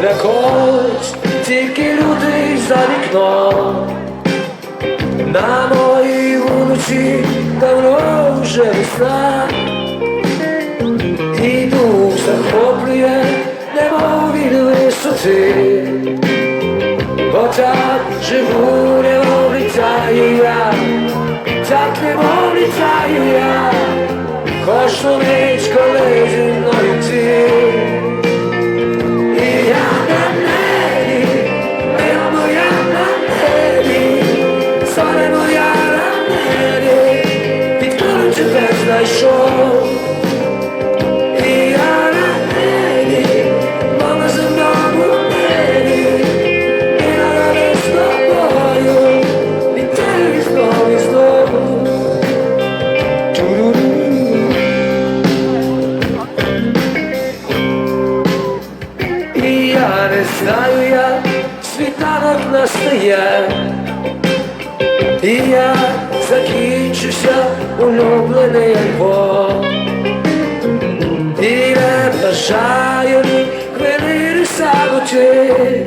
для когось тільки люди за вікном. На моїй вулиці давно вже весна, і дух захоплює немов від висоти, бо так живу не літаю я, так не літаю я, кожну ніч коли знаю, як світанок настає, і я закінчився улюблений альбом, і не бажаю ні хвилини самоти,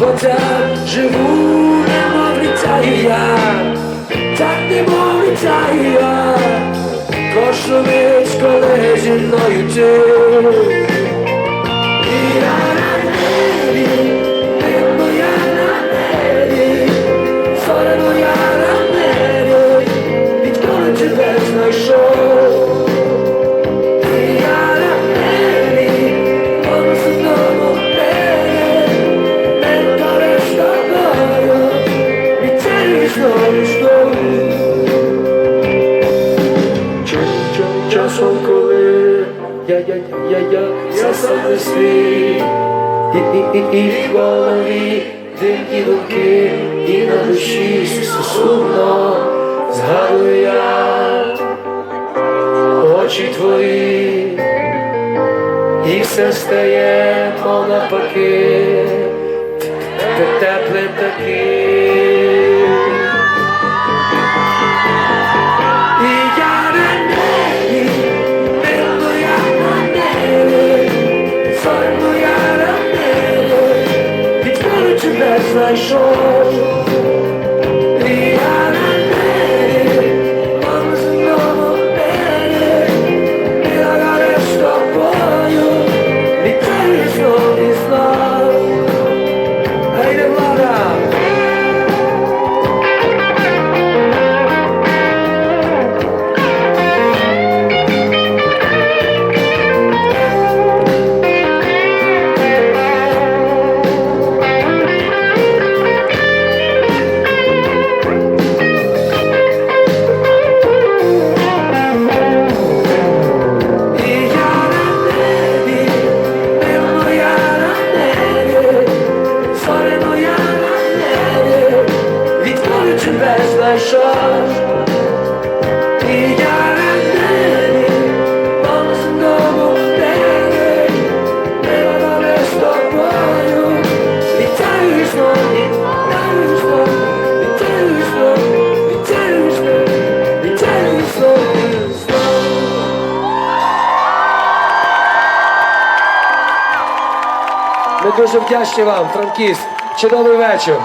бо так живу, немов літаю я, так немов літаю я, кожну ніч, коли зі мною ти. Я тебе. Я на небі, воно з не з тобою, знову знову. Ча- Часом, коли я, я, я, я, я сам не свій, і, в дивні думки, і на душі сумно я очі твої, і все стає, мов навпаки, те тепле таке. І Ми дуже вдячні вам, Франкіст. Чудовий вечір.